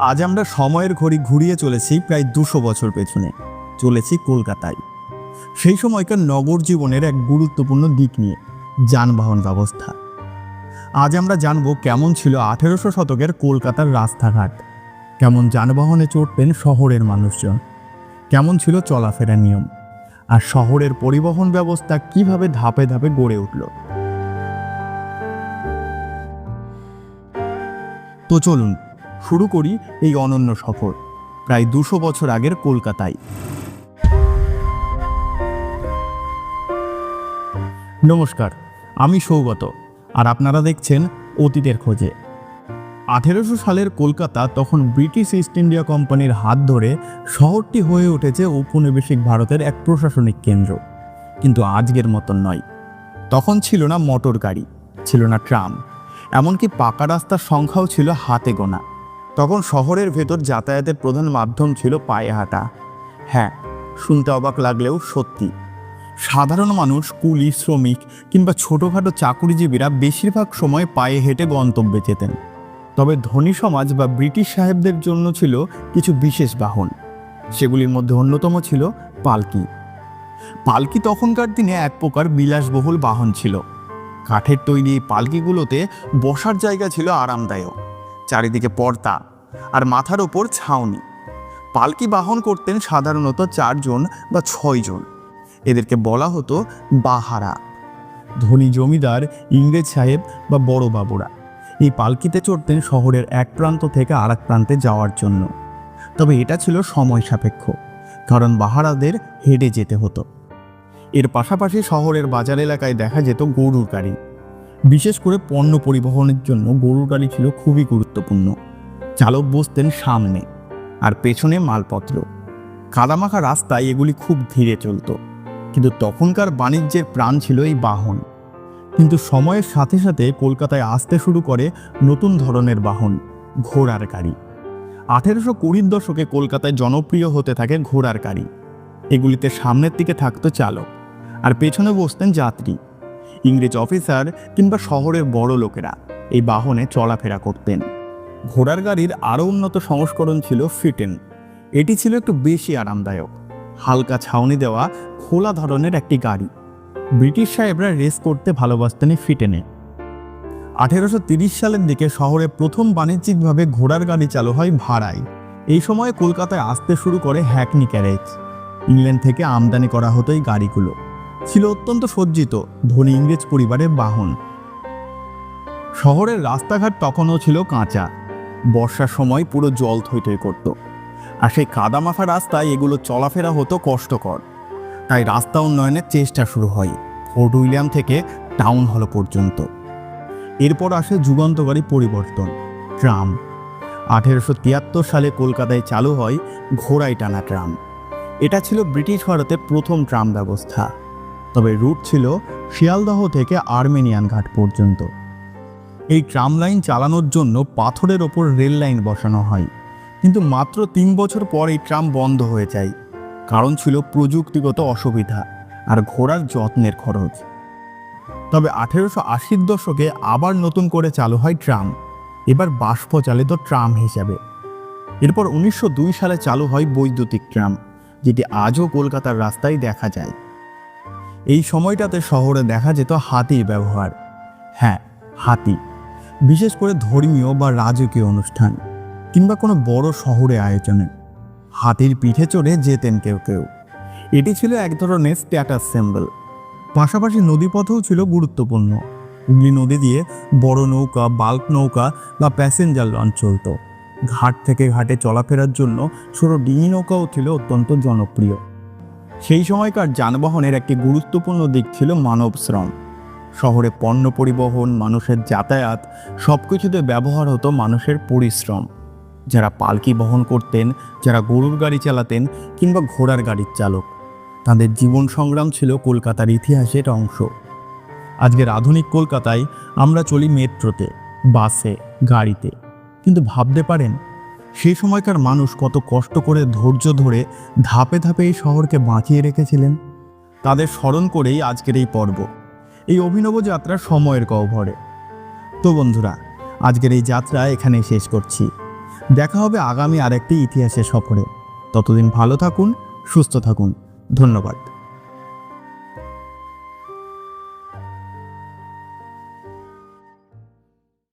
আজ আমরা সময়ের ঘড়ি ঘুরিয়ে চলেছি প্রায় দুশো বছর পেছনে। চলেছি কলকাতায়। সেই সময়কার নগর জীবনের এক গুরুত্বপূর্ণ দিক নিয়ে, যানবাহন ব্যবস্থা। আজ আমরা জানব কেমন ছিল আঠেরোশো শতকের কলকাতার রাস্তাঘাট। কেমন যানবাহনে চড়তেন শহরের মানুষজন। কেমন ছিল চলাফেরার নিয়ম। আর শহরের পরিবহন ব্যবস্থা কীভাবে ধাপে ধাপে গড়ে উঠল। তো চলুন শুরু করি এই অনন্য সফর, প্রায় দুশো বছর আগের কলকাতায়। নমস্কার, আমি সৌগত, আর আপনারা দেখছেন অতীতের খোঁজে। আঠেরোশো সালের কলকাতা তখন ব্রিটিশ ইস্ট ইন্ডিয়া কোম্পানির হাত ধরে শহরটি হয়ে উঠেছে ঔপনিবেশিক ভারতের এক প্রশাসনিক কেন্দ্র। কিন্তু আজকের মতন নয়। তখন ছিল না মোটর গাড়ি, ছিল না ট্রাম, এমনকি পাকা রাস্তার সংখ্যাও ছিল হাতে গোনা। তখন শহরের ভেতর যাতায়াতের প্রধান মাধ্যম ছিল পায়ে হাঁটা। হ্যাঁ শুনতে অবাক লাগলেও সত্যি। সাধারণ মানুষ, কুলি, শ্রমিক কিংবা ছোটোখাটো চাকুরিজীবীরা বেশিরভাগ সময় পায়ে হেঁটে গন্তব্যে যেতেন। তবে ধনী সমাজ বা ব্রিটিশ সাহেবদের জন্য ছিল কিছু বিশেষ বাহন। সেগুলির মধ্যে অন্যতম ছিল পালকি। পালকি তখনকার দিনে এক প্রকার বিলাসবহুল বাহন ছিল। কাঠের তৈরি পালকিগুলোতে বসার জায়গা ছিল আরামদায়ক। চারিদিকে পর্দা আর মাথার ওপর ছাউনি। পালকি বাহন করতেন সাধারণত চারজন বা ছয়জন। এদেরকে বলা হতো বাহারা। ধনী জমিদার, ইংরেজ সাহেব বা বড় বাবুরা। এই পালকিতে চড়তেন শহরের এক প্রান্ত থেকে আর প্রান্তে যাওয়ার জন্য। তবে এটা ছিল সময় সাপেক্ষ, কারণ বাহারাদের হেঁটে যেতে হতো। এর পাশাপাশি শহরের বাজার এলাকায় দেখা যেত গরুর গাড়ি। বিশেষ করে পণ্য পরিবহনের জন্য গরুর গাড়ি ছিল খুবই গুরুত্বপূর্ণ। চালক বসতেন সামনে আর পেছনে মালপত্র। কাদামাখা রাস্তায় এগুলি খুব ধীরে চলতো, কিন্তু তখনকার বাণিজ্যের প্রাণ ছিল এই বাহন। কিন্তু সময়ের সাথে সাথে কলকাতায় আসতে শুরু করে নতুন ধরনের বাহন, ঘোড়ার গাড়ি। আঠেরোশো কুড়ির দশকে কলকাতায় জনপ্রিয় হতে থাকে ঘোড়ার গাড়ি। এগুলিতে সামনের দিকে থাকতো চালক আর পেছনে বসতেন যাত্রী। ইংরেজ অফিসার কিংবা শহরের বড় লোকেরা এই বাহনে চলাফেরা করতেন। ঘোড়ার গাড়ির আরও উন্নত সংস্করণ ছিল ফিটেন। এটি ছিল একটু বেশি আরামদায়ক। হালকা ছাউনি দেওয়া খোলা ধরনের একটি গাড়ি। ব্রিটিশ সাহেবরা রেস করতে ভালোবাসতেন ফিটেনে। আঠেরোশো সালের দিকে শহরে প্রথম বাণিজ্যিকভাবে ঘোড়ার গাড়ি চালু হয় ভাড়ায়। এই সময়ে কলকাতায় আসতে শুরু করে হ্যাকনি ক্যারেজ। ইংল্যান্ড থেকে আমদানি করা হতো এই গাড়িগুলো। ছিল অত্যন্ত সজ্জিত, ধনী ইংরেজ পরিবারের বাহন। শহরের রাস্তাঘাট তখনও ছিল কাঁচা। বর্ষার সময় পুরো জল থই থই করত। আর সেই কাদামাখা রাস্তায় এগুলো চলাফেরা হতো কষ্টকর। তাই রাস্তা উন্নয়নের চেষ্টা শুরু হয়, ফোর্ট উইলিয়াম থেকে টাউন হল পর্যন্ত। এরপর আসে যুগান্তকারী পরিবর্তন, ট্রাম। আঠেরোশো তিয়াত্তর সালে কলকাতায় চালু হয় ঘোড়াই টানা ট্রাম। এটা ছিল ব্রিটিশ ভারতের প্রথম ট্রাম ব্যবস্থা। তবে রুট ছিল শিয়ালদহ থেকে আর্মেনিয়ান ঘাট পর্যন্ত। এই ট্রাম লাইন চালানোর জন্য পাথরের ওপর রেল লাইন বসানো হয়। কিন্তু মাত্র তিন বছর পর এই ট্রাম বন্ধ হয়ে যায়। কারণ ছিল প্রযুক্তিগত অসুবিধা আর ঘোড়ার যত্নের খরচ। তবে আঠেরোশো আশির দশকে আবার নতুন করে চালু হয় ট্রাম। এবার বাষ্পচালিত ট্রাম হিসাবে। এরপর উনিশশো দুই সালে চালু হয় বৈদ্যুতিক ট্রাম, যেটি আজও কলকাতার রাস্তায় দেখা যায়। এই সময়টাতে শহরে দেখা যেত হাতির ব্যবহার। হ্যাঁ হাতি। বিশেষ করে ধর্মীয় বা রাজকীয় অনুষ্ঠান কিংবা কোনো বড় শহরে আয়োজনে। হাতির পিঠে চড়ে যেতেন কেউ কেউ। এটি ছিল এক ধরনের স্ট্যাটাস সিম্বল পাশাপাশি নদীপথেও ছিল গুরুত্বপূর্ণ। হুগলি নদী দিয়ে বড় নৌকা বাল্ক নৌকা বা প্যাসেঞ্জার লঞ্চ চলত। ঘাট থেকে ঘাটে চলাফেরার জন্য ছোট ডিঙি নৌকাও ছিল অত্যন্ত জনপ্রিয়। সেই সময়কার যানবাহনের একটি গুরুত্বপূর্ণ দিক ছিল মানব শ্রম। শহরে পণ্য পরিবহন, মানুষের যাতায়াত সব কিছুতে ব্যবহার হতো মানুষের পরিশ্রম। যারা পালকি বহন করতেন, যারা গরুর গাড়ি চালাতেন কিংবা ঘোড়ার গাড়ির চালক, তাদের জীবন সংগ্রাম ছিল কলকাতার ইতিহাসের অংশ। আজকের আধুনিক কলকাতায় আমরা চলি মেট্রোতে, বাসে, গাড়িতে। কিন্তু ভাবতে পারেন সেই সময়কার মানুষ কত কষ্ট করে ধৈর্য ধরে ধাপে ধাপে এই শহরকে বাঁচিয়ে রেখেছিলেন? তাদের স্মরণ করেই আজকের এই পর্ব। এই অভিনব যাত্রা সময়ের গহ্বরে। তো বন্ধুরা, আজকের এই যাত্রা এখানেই শেষ করছি। দেখা হবে আগামী আরেকটি ইতিহাসের সফরে। ততদিন ভালো থাকুন, সুস্থ থাকুন। ধন্যবাদ।